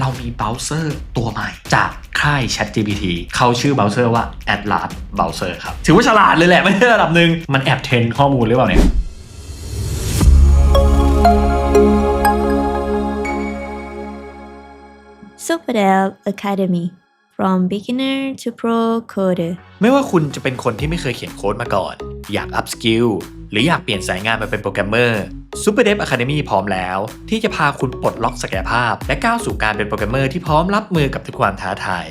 เรามีเบราว์เซอร์ตัวใหม่จากค่าย ChatGPT เขาชื่อเบราว์เซอร์ว่า Atlas Browser ครับ ถือว่าฉลาดเลยแหละ ไม่ใช่ระดับหนึ่งมันแอบเทรนข้อมูลหรือเปล่าเนี่ย SuperDev Academy from beginner to pro coder ไม่ว่าคุณจะเป็นคนที่ไม่เคยเขียนโค้ดมาก่อน อยากอัพสกิลหรืออยากเปลี่ยนสายงานมาเป็นโปรแกรมเมอร์ Super Dev Academy พร้อมแล้ว ที่จะพาคุณปลดล็อกศักยภาพ และก้าวสู่การเป็นโปรแกรมเมอร์ที่พร้อมรับมือกับทุกความท้าทาย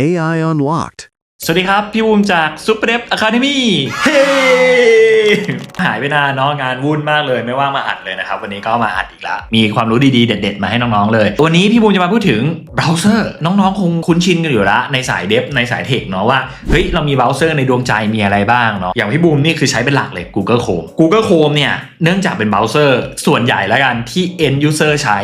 AI Unlocked. สวัสดีครับ พี่บูมจาก Super Dev Academy เฮ้หายไปนานเนาะงานวุ่นมากเลยไม่ว่างมาอัดเลยนะครับ วันนี้ก็มาอัดอีกแล้วมีความรู้ดีๆ เด็ด ๆ มาให้น้องๆเลย วันนี้พี่บูมจะมาพูดถึงเบราว์เซอร์น้องๆ คงคุ้นชินกันอยู่แล้วในสายเดฟในสายเทคเนาะว่าเฮ้ยเรามีเบราว์เซอร์ในดวงใจมีอะไรบ้างเนาะอย่างพี่บูมนี่คือใช้เป็นหลักเลย Google Chrome Google Chrome เนี่ยเนื่องจากเป็นเบราว์เซอร์ส่วนใหญ่แล้วกันที่ end user ใช้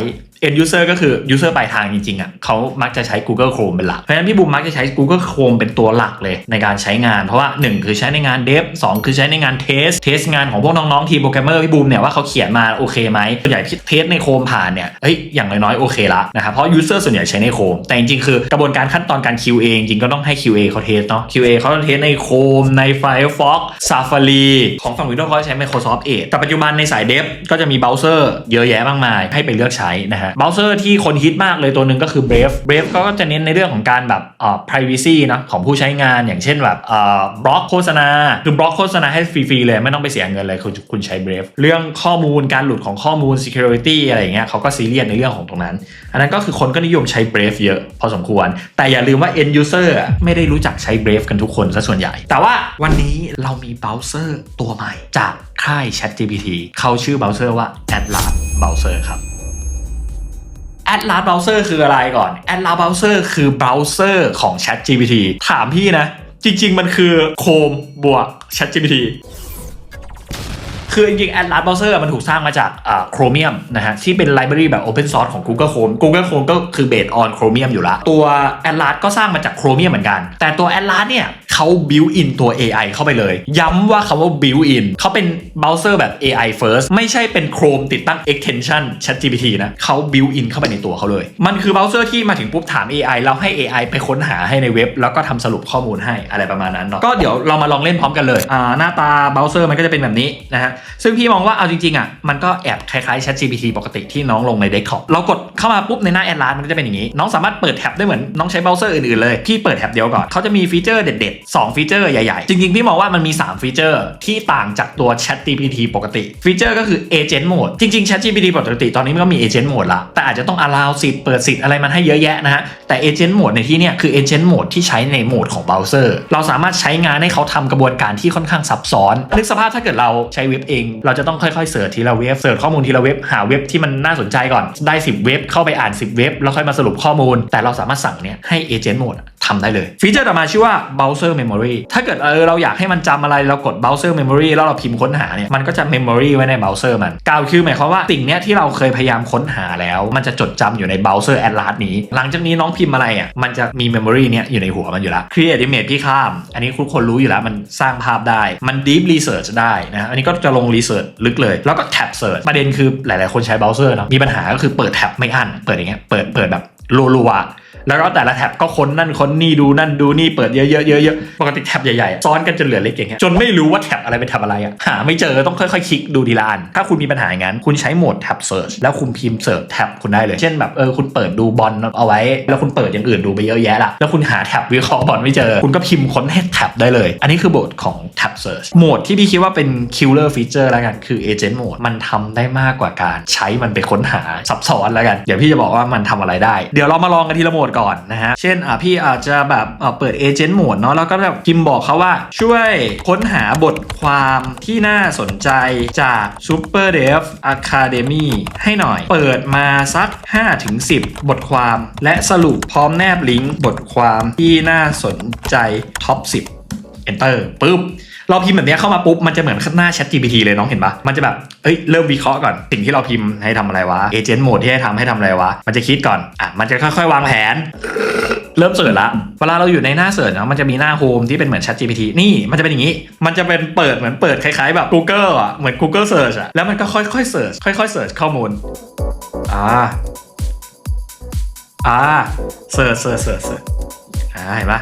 end user ก็คือ user ปลายทางจริงๆอะเขามักจะใช้ Google Chrome เป็นหลัก เพราะฉะนั้นพี่บูมมักจะใช้ Google Chrome เป็นตัวหลักเลยในการใช้งาน เพราะว่า 1 คือใช้ในงาน dev 2คือใช้ในงาน test test งานของพวกน้องๆ ทีมโปรแกรมเมอร์พี่บูมเนี่ยว่าเขาเขียนมาโอเคไหมส่วนใหญ่เทสในโคมผ่านเนี่ยเฮ้ยอย่างน้อยๆโอเคละนะครับเพราะ user ส่วนใหญ่ใช้ในโคมแต่จริงๆคือกระบวนการขั้นตอนการ QA จริงก็ต้องให้ QA เขาเทสเนาะ QA เขาเทสในโคมใน Firefox Safari ของฝั่ง Windows เขาใช้ Microsoft Edge แต่ปัจจุบันในสายเดฟก็จะมีเบราว์เซอร์เยอะแยะมากมายให้ไปเลือกใช้นะฮะเบราว์เซอร์ที่คนฮิตมากเลยตัวหนึ่งก็คือ Brave Brave ก็จะเน้นในเรื่องของการแบบเอ่อ privacy นะของผู้ใช้งานอย่างเช่นแบบเอ่อบล็อกโฆษณาคือบล็อกโฆษณาให้ฟรีๆเลยไม่ต้องไปเสียเงินเลยคุณคุณใช้ Brave เรื่องข้อมูลการหลุดของข้อมูล security อะไรอย่างเงี้ยเขาก็ซีเรียสในเรื่องของตรงนั้น อันนั้นก็คือคนก็นิยมใช้ Brave เยอะพอสมควร แต่อย่าลืมว่า end user ไม่ได้รู้จักใช้ Brave กันทุกคนซะส่วนใหญ่ แต่ว่าวันนี้เรามีเบราว์เซอร์ตัวใหม่จากค่าย ChatGPT เขาชื่อเบราว์เซอร์ว่า Atlas Browser ครับ Atlas Browser คืออะไรก่อน Atlas Browser คือเบราว์เซอร์ของ ChatGPT ถามพี่นะ จริง ๆ มันคือ Chrome บวก ChatGPT คือจริงๆ Atlas Browser มันถูกสร้างมาจากอ่า Chromium นะฮะที่เป็นไลบรารีแบบ Open Source ของ Google Chrome Google Chrome ก็คือ based on Chromium อยู่ละ ตัว Atlas ก็สร้างมาจาก Chromium เหมือนกัน แต่ตัว Atlas เนี่ยเขา built in ตัว AI เข้าไปเลย ย้ำว่าคำว่า built in เขาเป็น browser แบบ AI first ไม่ใช่เป็น Chrome ติดตั้ง extension ChatGPT นะเขา built in เข้าไปในตัวเขาเลย มันคือ browser ที่มาถึงปุ๊บถาม AI แล้วให้ AI ไปค้นหาให้ในเว็บ แล้วก็ทำสรุปข้อมูลให้อะไรประมาณนั้นเนาะก็เดี๋ยวเรามาลองเล่นพร้อมกันเลยอ่าหน้าตา browser มันก็จะเป็นแบบนี้นะฮะซึ่งพี่มองว่าเอาจริงๆอะมันก็แอบคล้ายๆ ChatGPT ปกติที่น้องลงใน desktop เรากดเข้ามาปุ๊บในหน้าแอดลานมันก็จะเป็นอย่างนี้ น้องสามารถเปิดแท็บได้เหมือนน้องใช้เบราว์เซอร์อื่นๆเลยพี่เปิดแท็บเดียวก่อนเขาจะมีฟีเจอร์เด็ด2 ฟีเจอร์ใหญ่ๆ จริงๆ พี่มองว่ามันมี 3 ฟีเจอร์ที่ต่างจากตัว ChatGPT ปกติ ฟีเจอร์ก็คือ Agent Mode จริงๆ ChatGPT ปกติตอนนี้มันก็มี Agent Mode ละแต่อาจจะต้อง allow สิทธิ์เปิดสิทธิ์อะไรมันให้เยอะแยะนะฮะ แต่ Agent Mode ในที่เนี้ยคือ Agent Mode ที่ใช้ในโหมดของเบราว์เซอร์เราสามารถใช้งานให้เขาทำกระบวนการที่ค่อนข้างซับซ้อนนึกสภาพถ้าเกิดเราใช้เว็บเอง เราจะต้องค่อยๆเสิร์ชทีละเว็บเสิร์ชข้อมูลทีละเว็บหาเว็บที่มันน่าสนใจก่อนได้ 10 เว็บเข้าไปอ่าน 10 เว็บแล้วค่อยมาสรุปข้อมูล แต่เราสามารถสั่งเนี้ยให้ Agent Mode ทำได้เลย ฟีเจอร์ต่อมาชื่อว่า Browser Memory ถ้าเกิดเออเราอยากให้มันจำอะไรเรากด Browser Memory แล้วเราพิมพ์ค้นหาเนี่ยมันก็จะ Memory ไว้ในเบราว์เซอร์มันกล่าวคือหมายความว่าสิ่งเนี้ยที่เราเคยพยายามค้นหาแล้ว มันจะจดจำอยู่ในเบราว์เซอร์ Atlas นี้ หลังจากนี้น้องพิมพ์อะไรอะมันจะมี Memory เนี้ยอยู่ในหัวมันอยู่แล้ว Create Image พี่ข้าม อันนี้ทุกคนรู้อยู่แล้วมันสร้างภาพได้มัน Deep Research ได้นะอันนี้ก็จะลง Research ลึกเลย แล้วก็ Tab Search ประเด็นคือหลาย ๆ คนใช้เบราว์เซอร์เนาะมีปัญหาก็คือเปิดแท็บไม่อั้นเปิดอย่างเงี้ยเปิดเปิดแบบรัวๆ แล้วก็แต่ละแท็บก็ค้นนั่นค้นนี่ดูนั่นดูนี่เปิดเยอะๆเยอะๆปกติแท็บใหญ่ๆซ้อนกันจนเหลือเล็กอย่างเงี้ยจนไม่รู้ว่าแท็บอะไรเป็นแท็บอะไรอะหาไม่เจอต้องค่อยๆคลิกดูดีละอันถ้าคุณมีปัญหาอย่างนั้น คุณใช้โหมดแท็บเซิร์ชแล้วคุณพิมพ์เสิร์ชแท็บคุณได้เลย เช่นแบบเออคุณเปิดดูบอลเอาไว้ แล้วคุณเปิดอย่างอื่นดูไปเยอะแยะละแล้วคุณหาแท็บวิเคราะห์บอลไม่เจอ คุณก็พิมพ์ค้นให้แท็บได้เลย อันนี้คือโหมดของแท็บเซิร์ชโหมดที่พี่คิดว่าเป็น killer feature แล้วกันคือ agent mode มันทำได้มากกว่าการ ใช้มันไปค้นหาซับซ้อนแล้วกันเดี๋ยวพี่จะบอกว่ามันทำอะไรได้ เดี๋ยวเรามาลองกันทีละโหมดก่อนนะฮะ เช่นอะพี่อาจจะแบบเอ่อเปิด Agent Mode เนาะแล้วก็แบบพิมพ์บอกเขาว่าช่วยค้นหาบทความที่น่าสนใจจาก Super Dev Academy ให้หน่อย เปิดมาสัก 5-10 บทความ และสรุปพร้อมแนบลิงก์บทความที่น่าสนใจท็อป 10 Enter ปุ๊บ เราพิมพ์แบบนี้เข้ามาปุ๊บมันจะเหมือนหน้า Chat GPT เลยน้องเห็นปะมันจะแบบเอ้ยเริ่มวิเคราะห์ก่อนสิ่งที่เราพิมพ์ให้ทำอะไรวะเอเจนต์โหมดที่ให้ทำให้ทำอะไรวะมันจะคิดก่อนอะมันจะค่อยๆ วางแผน เริ่มเสิร์ชละเวลาเราอยู่ในหน้าเสิร์ชเนาะมันจะมีหน้าโฮมที่เป็นเหมือน Chat GPT นี่มันจะเป็นอย่างนี้ มันจะเป็นเปิดเหมือนเปิดคล้ายๆแบบ Google อะเหมือน Google Search อะแล้วมันก็ค่อยๆเสิร์ชค่อยๆเสิร์ชข้อมูลอ่าอ่าเสิร์ชเสิร์ชเสิร์ชอ่าเห็นปะ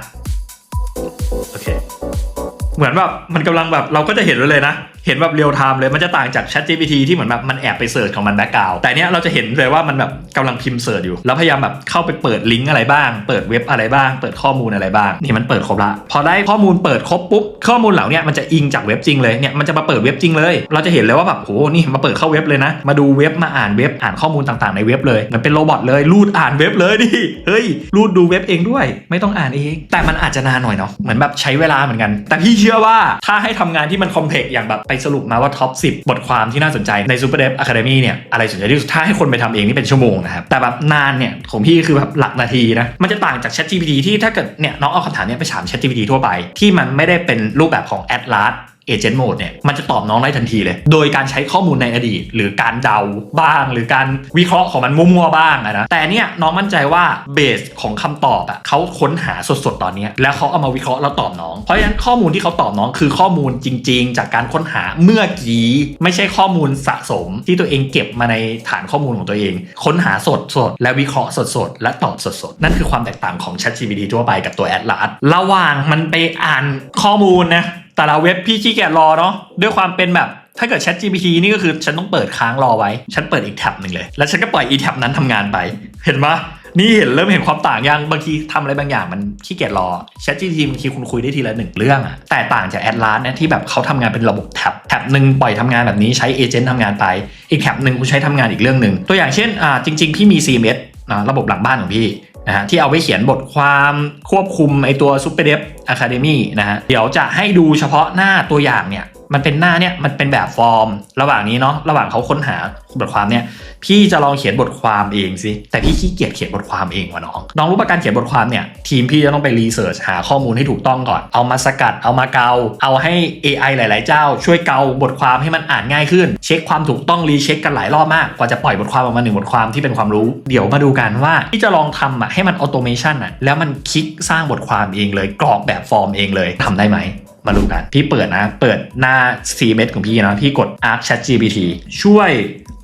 เหมือนแบบมันกำลังแบบเราก็จะเห็นเลยนะ เห็นแบบเรียลไทม์เลยมันจะต่างจาก Chat GPT ที่เหมือนแบบมันแอบไปเสิร์ชของมันแบ็กกราวแต่เนี้ยเราจะเห็นเลยว่ามันแบบกำลังพิมพ์เสิร์ชอยู่ แล้วพยายามแบบเข้าไปเปิดลิงก์อะไรบ้าง เปิดเว็บอะไรบ้าง เปิดข้อมูลอะไรบ้าง นี่มันเปิดครบละ พอได้ข้อมูลเปิดครบปุ๊บ ข้อมูลเหล่านี้มันจะอิงจากเว็บจริงเลย เนี่ยมันจะมาเปิดเว็บจริงเลย เราจะเห็นเลยว่าแบบโห นี่มาเปิดเข้าเว็บเลยนะ มาดูเว็บ มาอ่านเว็บ อ่านข้อมูลต่างๆในเว็บเลย มันเป็นโรบอทเลย รูดอ่านเว็บเลยดิ เฮ้ย รูดดูเว็บเองด้วย ไม่ต้องอ่านเอง แต่มันอาจจะนานหน่อยเนาะ เหมือนแบบใช้เวลาเหมือนกัน แต่พี่เชื่อว่าถ้าให้ทำงานที่มันคอมเพล็กซ์อย่างแบบไปสรุปมาว่าท็อป 10 บทความที่น่าสนใจใน Super Dev Academy เนี่ยอะไรสนใจที่สุดถ้าให้คนไปทำเองนี่เป็นชั่วโมงนะครับ แต่แบบนานเนี่ยของพี่คือแบบหลักนาทีนะ มันจะต่างจาก Chat GPT ที่ถ้าเกิดเนี่ยน้องเอาคำถามเนี้ยไปถาม Chat GPT ทั่วไปที่มันไม่ได้เป็นรูปแบบของ Atlas เอเจนต์โหมดเนี่ยมันจะตอบน้องได้ทันทีเลย โดยการใช้ข้อมูลในอดีต หรือการเดาบ้าง หรือการวิเคราะห์ของมันมั่วๆบ้างนะแต่เนี่ยน้องมั่นใจว่าเบสของคำตอบอะเขาค้นหาสดๆตอนนี้แล้วเขาเอามาวิเคราะห์แล้วตอบน้อง เพราะฉะนั้นข้อมูลที่เขาตอบน้องคือข้อมูลจริง ๆ จากการค้นหาเมื่อกี้ไม่ใช่ข้อมูลสะสมที่ตัวเองเก็บมาในฐานข้อมูลของตัวเอง ค้นหาสดๆและวิเคราะห์สดๆและตอบสดๆนั่นคือความแตกต่างของ ChatGPT ทั่วไปกับตัว Atlas ระหว่างมันไปอ่านข้อมูลนะ แต่ละเว็บพี่ขี้เกียจรอเนาะด้วยความเป็นแบบถ้าเกิด Chat GPT นี่ก็คือฉันต้องเปิดค้างรอไว้ ฉันเปิดอีกแท็บหนึ่งเลย แล้วฉันก็ปล่อยอีแท็บนั้นทำงานไป เห็นปะนี่เห็นเริ่มเห็นความต่างยังบางทีทำอะไรบางอย่างมันขี้เกียจรอ Chat GPT บางทีคุณคุยได้ทีละหนึ่งเรื่องอะแต่ต่างจาก Atlas เนี่ยที่แบบเขาทำงานเป็นระบบแท็บแท็บหนึ่งปล่อยทำงานแบบนี้ใช้เอเจนต์ทำงานไป อีกแท็บหนึ่งคุณใช้ทำงานอีกเรื่องหนึ่งตัวอย่างเช่นอ่าจริง ๆ พี่มี CMS นะระบบหลังบ้านของพี่ นะฮะที่เอาไว้เขียนบทความควบคุมไอตัว Super Dev Academy นะฮะเดี๋ยวจะให้ดูเฉพาะหน้าตัวอย่างเนี่ย มันเป็นหน้าเนี่ยมันเป็นแบบฟอร์ม ระหว่างนี้เนาะระหว่างเขาค้นหาบทความเนี่ย พี่จะลองเขียนบทความเองสิแต่พี่ขี้เกียจเขียนบทความเองว่ะน้องน้องรู้ประการเขียนบทความเนี่ยทีมพี่จะต้องไปรีเสิร์ชหาข้อมูลให้ถูกต้องก่อน เอามาสกัดเอามาเกา เอาให้ AI หลาย ๆ เจ้า ช่วยเกาบทความให้มันอ่านง่ายขึ้น เช็คความถูกต้องรีเช็คกันหลายรอบมากกว่าจะปล่อยบทความออกมาหนึ่งบทความที่เป็นความรู้ เดี๋ยวมาดูกันว่าที่จะลองทำอะให้มันออโตเมชันอะแล้วมันคลิกสร้างบทความเองเลยกรอกแบบฟอร์มเองเลยทำได้ไหม มาดูกัน พี่เปิดนะ เปิดหน้า CMS ของพี่นะ พี่กด Arc Chat GPT ช่วย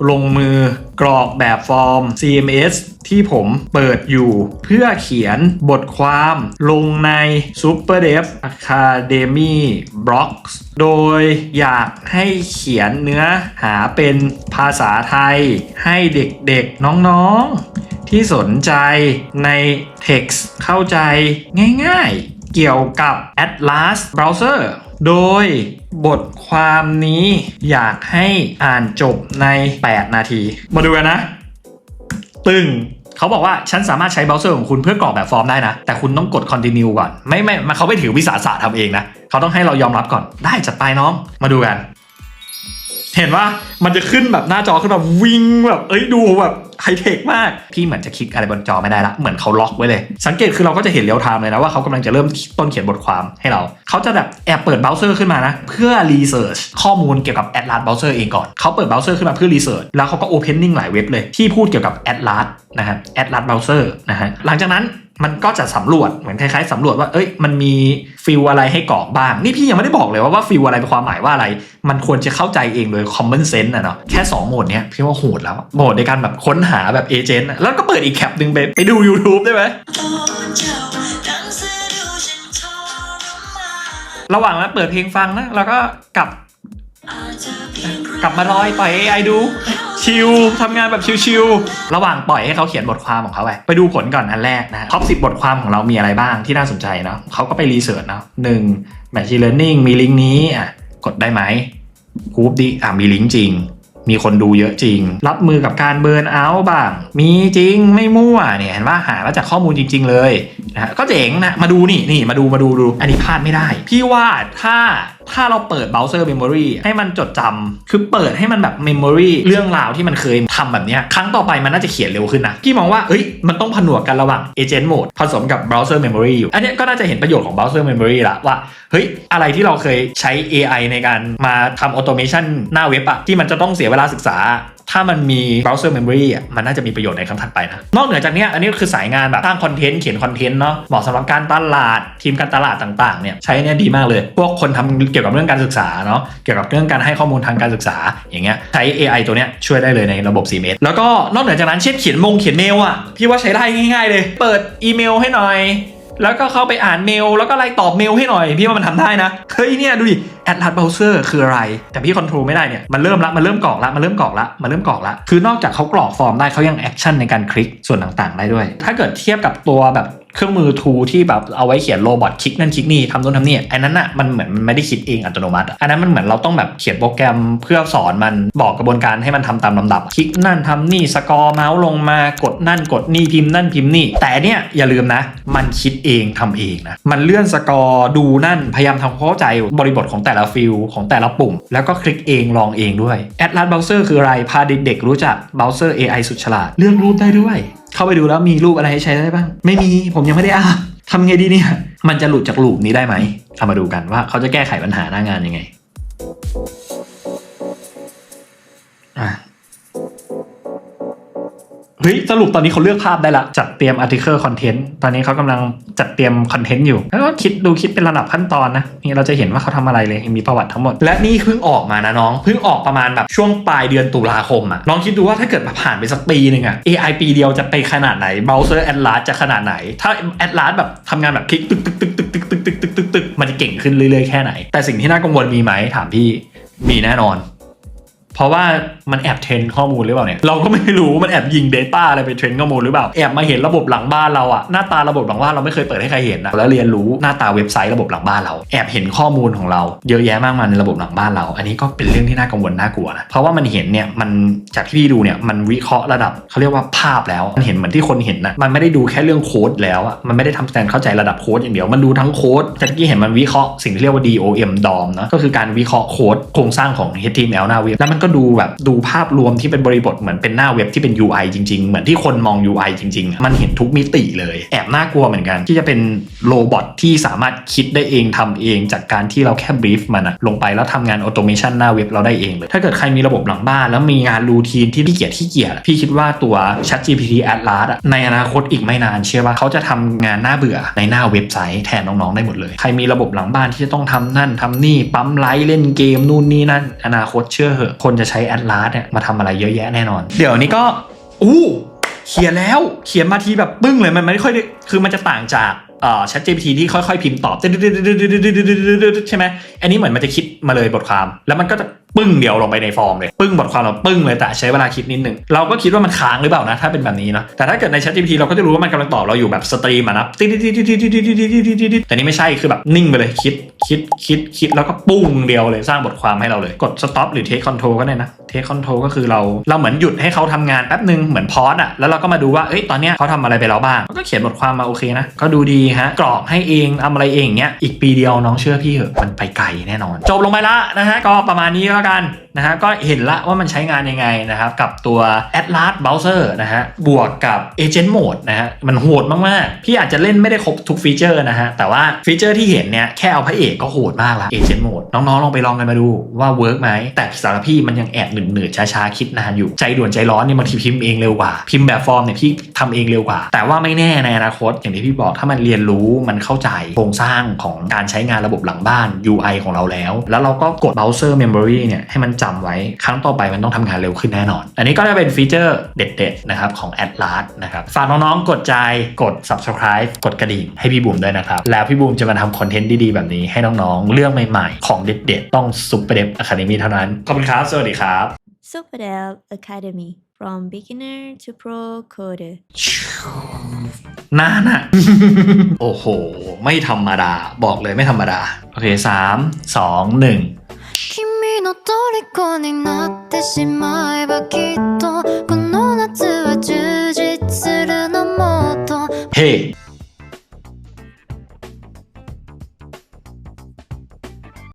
ลงมือกรอกแบบฟอร์ม CMS ที่ผมเปิดอยู่เพื่อเขียนบทความลงใน Super Dev Academy Blocks โดยอยากให้เขียนเนื้อหาเป็นภาษาไทย ให้เด็กๆน้องๆ ที่สนใจใน text เข้าใจง่ายๆ เกี่ยวกับ Atlas Browser โดยบทความนี้อยากให้อ่านจบใน 8 นาที มาดูกันนะ ตึงเขาบอกว่าฉันสามารถใช้เบราว์เซอร์ของคุณเพื่อกรอกแบบฟอร์มได้นะ แต่คุณต้องกด continue ก่อน ไม่ไม่มาเขาไม่ถือวิสาสะทำเองนะ เขาต้องให้เรายอมรับก่อนได้จัดไปน้อง มาดูกัน เห็นว่ามันจะขึ้นแบบหน้าจอขึ้นแบบวิ่งแบบเอ้ยดูแบบไฮเทคมาก พี่เหมือนจะคลิกอะไรบนจอไม่ได้ละเหมือนเขาล็อกไว้เลย สังเกตคือเราก็จะเห็นเรียลไทม์เลยนะว่าเขากำลังจะเริ่มต้นเขียนบทความให้เรา เขาจะแบบแอบเปิดเบราว์เซอร์ขึ้นมานะ เพื่อรีเสิร์ชข้อมูลเกี่ยวกับ Atlas Browser เซอร์เองก่อน เขาเปิดเบราว์เซอร์ขึ้นมาเพื่อรีเสิร์ชแล้วเขาก็ Opening หลายเว็บเลยที่พูดเกี่ยวกับ Atlas นะฮะ Atlas Browser นะฮะหลังจากนั้นมันก็จะสำรวจเหมือนคล้ายๆสำรวจว่าเอ้ยมันมีฟิลอะไรให้กรอกบ้าง นี่พี่ยังไม่ได้บอกเลยว่าว่าฟิลอะไรเป็นความหมายว่าอะไร มันควรจะเข้าใจเองโดย common sense นะเนาะแค่ 2 โหมดเนี้ยพี่ว่าโหดแล้วโหมดในการแบบค้นหาแบบเอเจนต์แล้วก็เปิดอีกแคปหนึ่งไปไปดู YouTube ได้ไหมระหว่างนั้นเปิดเพลงฟังนะแล้วก็กลับกลับมาลอยปล่อย AI ดู ชิลทำงานแบบชิลๆระหว่างปล่อยให้เขาเขียนบทความของเขาไปไปดูผลก่อนอันแรกนะท็อปสิบทความของเรามีอะไรบ้างที่น่าสนใจเนาะเขาก็ไปรีเสิร์ชเนาะหนึ่ง Machine Learning มีลิงก์นี้อะกดได้ไหมคูปดีอะมีลิงก์จริง มีคนดูเยอะจริง รับมือกับการเบิร์นเอาท์บ้าง มีจริงไม่มั่วเนี่ยเห็นว่าหามาจากข้อมูลจริง ๆ เลยนะฮะก็เจ๋งนะมาดูนี่นี่มาดูมาดูดูอันนี้พลาดไม่ได้ พี่ว่าถ้าถ้าเราเปิด browser memory ให้มันจดจำคือเปิดให้มันแบบ memory เรื่องราวที่มันเคยทำแบบนี้ครั้งต่อไปมันน่าจะเขียนเร็วขึ้นนะพี่มองว่าเอ้ยมันต้องผนวกกันระหว่าง agent mode ผสมกับ browser memory อยู่ อันนี้ก็น่าจะเห็นประโยชน์ของ browser memory ละว่าเฮ้ยอะไรที่เราเคยใช้ AI ในการมาทำ automation หน้าเว็บอะที่มันจะต้องเสียเวลาศึกษา ถ้ามันมี browser memory อะมันน่าจะมีประโยชน์ในครั้งถัดไปนะ นอกเหนือจากนี้อันนี้คือสายงานแบบสร้างคอนเทนต์เขียนคอนเทนต์เนาะเหมาะสำหรับการตลาดทีมการตลาดต่างๆเนี่ยใช้เนี่ยดีมากเลย พวกคนทำเกี่ยวกับเรื่องการศึกษาเนาะเกี่ยวกับเรื่องการให้ข้อมูลทางการศึกษาอย่างเงี้ยใช้ AI ตัวเนี้ยช่วยได้เลยในระบบ CMS แล้วก็นอกเหนือจากนั้นเช่นเขียนมงเขียนเมลอะพี่ว่าใช้ได้ง่าย ๆ เลย เปิดอีเมลให้หน่อย แล้วก็เข้าไปอ่านเมล แล้วก็ไล่ตอบเมลให้หน่อย พี่ว่ามันทำได้นะ เฮ้ยเนี่ยดูดิแอดลัสเบราว์เซอร์คืออะไร แต่พี่คอนโทรลไม่ได้เนี่ย มันเริ่มละ มันเริ่มกรอกละ มันเริ่มกรอกละ มันเริ่มกรอกละ คือนอกจากเขากรอกฟอร์มได้เขายังแอคชั่นในการคลิกส่วนต่างๆ ได้ด้วย ถ้าเกิดเทียบกับตัวแบบ เครื่องมือทูที่แบบเอาไว้เขียนโรบอทคลิกนั่นคลิกนี่ทำนู่นทำนี่อันนั้นอะมันเหมือนมันไม่ได้คิดเองอัตโนมัติ อันนั้นมันเหมือนเราต้องแบบเขียนโปรแกรมเพื่อสอนมันบอกกระบวนการให้มันทำตามลำดับ คลิกนั่นทำนี่สกอร์เมาส์ลงมากดนั่นกดนี่พิมพ์นั่นพิมพ์นี่ แต่เนี่ยอย่าลืมนะ มันคิดเองทำเองนะมันเลื่อนสกอร์ดูนั่นพยายามทำความเข้าใจบริบทของแต่ละฟิลของแต่ละปุ่ม แล้วก็คลิกเองลองเองด้วย Atlas Browser คืออะไรพาเด็กๆรู้จัก Browser AI สุดฉลาดเลือกรูปได้ด้วย เข้าไปดูแล้วมีรูปอะไรให้ใช้ได้บ้าง ไม่มีผมยังไม่ได้อ่านทำไงดีเนี่ย มันจะหลุดจากลูปนี้ได้ไหมเอามาดูกันว่าเขาจะแก้ไขปัญหาหน้างานยังไง เฮ้ยสรุปตอนนี้เขาเลือกภาพได้ละ จัดเตรียม article content ตอนนี้เขากำลังจัดเตรียมคอนเทนต์อยู่ แล้วก็คิดดูคิดเป็นระดับขั้นตอนนะ นี่เราจะเห็นว่าเขาทำอะไรเลยมีประวัติทั้งหมด และนี่เพิ่งออกมานะน้อง เพิ่งออกประมาณแบบช่วงปลายเดือนตุลาคมอะลองคิดดูว่าถ้าเกิดผ่านไปสักปีหนึ่งอะ AI ปีเดียวจะไปขนาดไหน browser Atlas จะขนาดไหน ถ้า Atlas แบบทำงานแบบคลิกตึกตึกตึกตึกตึกตึกตึกตึกตึกตึกมันจะเก่งขึ้นเรื่อยๆแค่ไหน แต่สิ่งที่น่ากังวลมีไหมถามพี่มีแน่นอน เพราะว่ามันแอบเทรนข้อมูลหรือเปล่าเนี่ยเราก็ไม่รู้มันแอบยิง Data อะไรไปเทรนข้อมูลหรือเปล่าแอบมาเห็นระบบหลังบ้านเราอะหน้าตาระบบหลังบ้านเราไม่เคยเปิดให้ใครเห็นนะแล้วเรียนรู้หน้าตาเว็บไซต์ระบบหลังบ้านเรา แอบเห็นข้อมูลของเราเยอะแยะมากมายในระบบหลังบ้านเรา อันนี้ก็เป็นเรื่องที่น่ากังวลน่ากลัวนะเพราะว่ามันเห็นเนี่ยมันจากที่พี่ดูเนี่ยมันวิเคราะห์ระดับเขาเรียกว่าภาพแล้วมันเห็นเหมือนที่คนเห็นนะมันไม่ได้ดูแค่เรื่องโค้ดแล้วอะมันไม่ได้ทำการเข้าใจระดับโค้ดอย่างเดียวมันดูทั้งโค้ดจากที่เห็นมันวิเคราะห์สิ่งที่เรียกว่า DOM DOM นะก็คือการวิเคราะห์โค้ดโครงสร้างของ HTML หน้าเว็บแล้วมันก็ดูแบบดูภาพรวมที่เป็นบริบทเหมือนเป็นหน้าเว็บที่เป็น UI จริง ๆ เหมือนที่คนมอง UI จริง ๆ มันเห็นทุกมิติเลย แอบน่ากลัวเหมือนกัน ที่จะเป็นโรบอทที่สามารถคิดได้เองทำเอง จากการที่เราแค่บรีฟมันอะลงไปแล้วทำงานออโตเมชันหน้าเว็บเราได้เองเลย ถ้าเกิดใครมีระบบหลังบ้าน แล้วมีงานรูทีนที่ขี้เกียจขี้เกียจพี่คิดว่าตัว ChatGPT Atlas อะในอนาคตอีกไม่นานเชื่อว่าเขาจะทำงานหน้าเบื่อในหน้าเว็บไซต์แทนน้องๆได้หมดเลย ใครมีระบบหลังบ้านที่จะต้องทำนั่นทำนี่ปั๊มไลค์เล่นเกมนู่นนี่นั่นอนาคตเชื่อเหอะคนจะใช้ Atlas เนี่ยมาทำอะไรเยอะแยะแน่นอน เดี๋ยวนี้ก็อู้เขียนแล้วเขียนมาทีแบบปึ้งเลยมันไม่ค่อยได้คือมันจะต่างจากเอ่อ ChatGPT ที่ค่อยๆ พิมพ์ตอบใช่ไหมอันนี้เหมือนมันจะคิดมาเลยบทความ แล้วมันก็จะ ปึ้งเดียวลงไปในฟอร์มเลย ปึ้งบทความเราปึ้งเลยแต่ใช้เวลาคิดนิดนึง เราก็คิดว่ามันค้างหรือเปล่านะ ถ้าเป็นแบบนี้นะแต่ถ้าเกิดใน ChatGPT เราก็จะรู้ว่ามันกำลังตอบเราอยู่แบบสตรีมอะนะแต่นี่ไม่ใช่คือแบบนิ่งไปเลยคิดคิดคิดคิดแล้วก็ปุ้งเดียวเลยสร้างบทความให้เราเลย กด stop หรือ take control ก็ได้นะ take control ก็คือเราเราเหมือนหยุดให้เขาทำงานแป๊บนึงเหมือนพอสอะแล้วเราก็มาดูว่าเอ้ยตอนเนี้ยเขาทำอะไรไปแล้วบ้างก็เขียนบทความมาโอเคนะก็ดูดีฮะกรอกให้เองทำอะไรเองเงี้ยอีกปีเดียวน้องเชื่อพี่เหอะมันไปไกลแน่นอน จบลงไปละนะฮะก็ประมาณนี้ก็แล้วกันนะฮะก็เห็นละว่ามันใช้งานยังไงนะครับกับตัว Atlas Browser นะฮะบวกกับ Agent Mode นะฮะมันโหดมากๆ พี่อาจจะเล่นไม่ได้ครบทุกฟีเจอร์นะฮะแต่ว่าฟีเจอร์ที่เห็นเนี่ยแค่เอาพระเอกก็โหดมากละ Agent Mode น้องๆ ลองไปลองกันมาดูว่าเวิร์กไหมแต่สำหรับพี่มันยังแอบหนืดๆช้าๆ คิดนานอยู่ใจด่วนใจร้อนเนี่ยบางทีพิมพ์เองเร็วกว่า พิมพ์แบบฟอร์มเนี่ยพี่ทำเองเร็วกว่า แต่ว่าไม่แน่ในอนาคตอย่างที่พี่บอกถ้ามันเรียนรู้มันเข้าใจโครงสร้างของการใช้งานระบบหลังบ้าน UI ของเราแล้ว แล้วเราก็กด browser memory เนี่ยให้มันจำไว้ครั้งต่อไปมันต้องทำงานเร็วขึ้นแน่นอน อันนี้ก็จะเป็นฟีเจอร์เด็ดๆนะครับของ Atlas นะครับฝากน้องๆ กดใจกด subscribe กดกระดิ่งให้พี่บูมด้วยนะครับ แล้วพี่บูมจะมาทำคอนเทนต์ดีๆ แบบนี้ให้น้องๆ เรื่องใหม่ๆ ของเด็ดๆ ต้อง Super Dev Academy เท่านั้น ขอบคุณครับ สวัสดีครับ Super Dev Academy from beginner to pro coder นานอะโอ้โห ไม่ธรรมดา บอกเลยไม่ธรรมดา โอเคสามสองหนึ่ง君の虜になってしまえばきっとこの夏は充実するのもっと Hey!